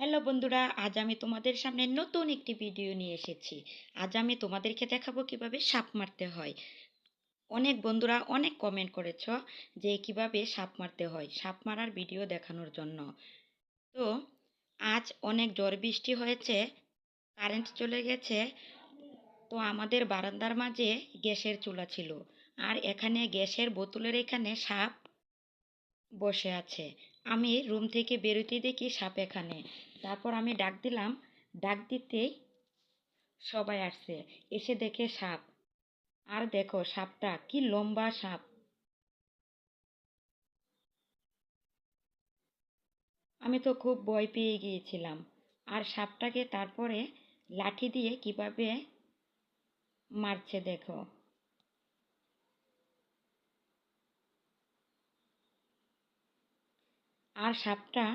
Hello বন্ধুরা, আজ আমি তোমাদের সামনে নতুন একটি ভিডিও নিয়ে এসেছি। আজ আমি তোমাদেরকে দেখাবো কীভাবে সাপ মারতে হয়। অনেক বন্ধুরা অনেক কমেন্ট করেছ যে কীভাবে সাপ মারতে হয়, সাপ মারার ভিডিও দেখানোর জন্য। তো, আজ অনেক ঝড় বৃষ্টি হয়েছে কারেন্ট চলে গেছে, তো আমাদের বারান্দার মাঝে গ্যাসের চুলা ছিল। আর এখানে গ্যাসের বোতলের এখানে সাপ বসে আছে। আমি রুম থেকে বেরোতে দেখি সাপ এখানে। তারপর আমি ডাক দিলাম, ডাক দিতেই সবাই আসছে। এসে দেখে সাপ। আর দেখো, সাপটা কি লম্বা সাপ। আমি তো খুব ভয় পেয়ে গিয়েছিলাম। আর সাপটাকে তারপরে লাঠি দিয়ে কীভাবে মারছে দেখো। আর সাপটা,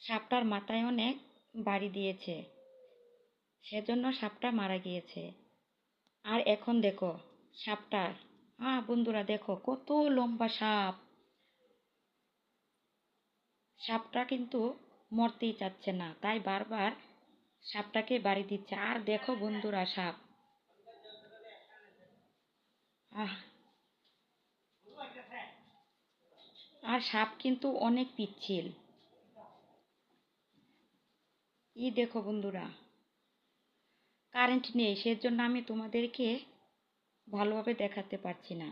সাপটার মাথায় অনেক বাড়ি দিয়েছে। সেজন্য সাপটা মারা গিয়েছে। আর এখন দেখো, সাপটার হ্যাঁ বন্ধুরা দেখো কত লম্বা সাপ। সাপটা কিন্তু মরতেই চাচ্ছে না, তাই বারবার সাপটাকে বাড়ি দিচ্ছে। আর দেখো বন্ধুরা সাপ। আহ আর সাপ কিন্তু অনেক পিচ্ছিল। ই দেখো বন্ধুরা কারেন্ট নেই, সেজন্য আমি তোমাদেরকে ভালোভাবে দেখাতে পারছি না।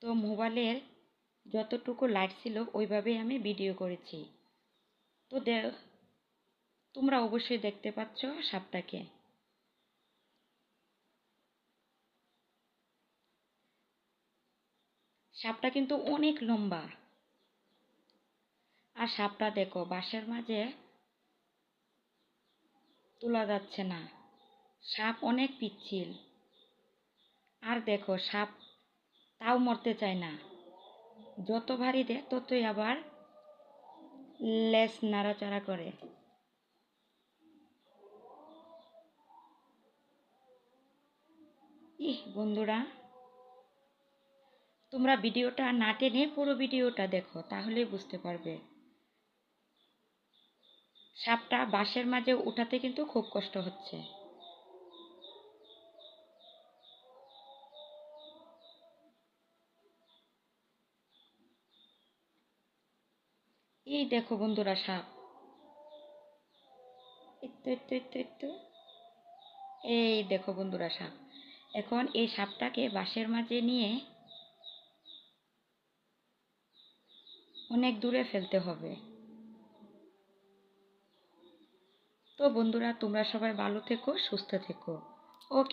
তো মোবাইলের যতটুকু লাইট ছিল, ওইভাবেই আমি ভিডিও করেছি। তো দে, তোমরা অবশ্যই দেখতে পাচ্ছ সাপটাকে। সাপটা কিন্তু অনেক লম্বা। আর সাপটা দেখো, বাঁশের মাঝে তোলা যাচ্ছে না। সাপ অনেক পিচ্ছিল। আর দেখো, সাপ তাও মরতে চায় না। যত ভারী দেয় ততই আবার লেস নাড়াচাড়া করে। ইহ, বন্ধুরা, তোমরা ভিডিওটা না টেনে পুরো ভিডিওটা দেখো, তাহলেই বুঝতে পারবে। সাপটা বাঁশের মাঝে উঠাতে কিন্তু খুব কষ্ট হচ্ছে। এই দেখো বন্ধুরা সাপ। একটু একটু একটু একটু। এই দেখো বন্ধুরা সাপ। এখন এই সাপটাকে বাঁশের মাঝে নিয়ে অনেক দূরে ফেলতে হবে। তো বন্ধুরা তোমরা সবাই ভালো থেকো সুস্থ থেকো। ওকে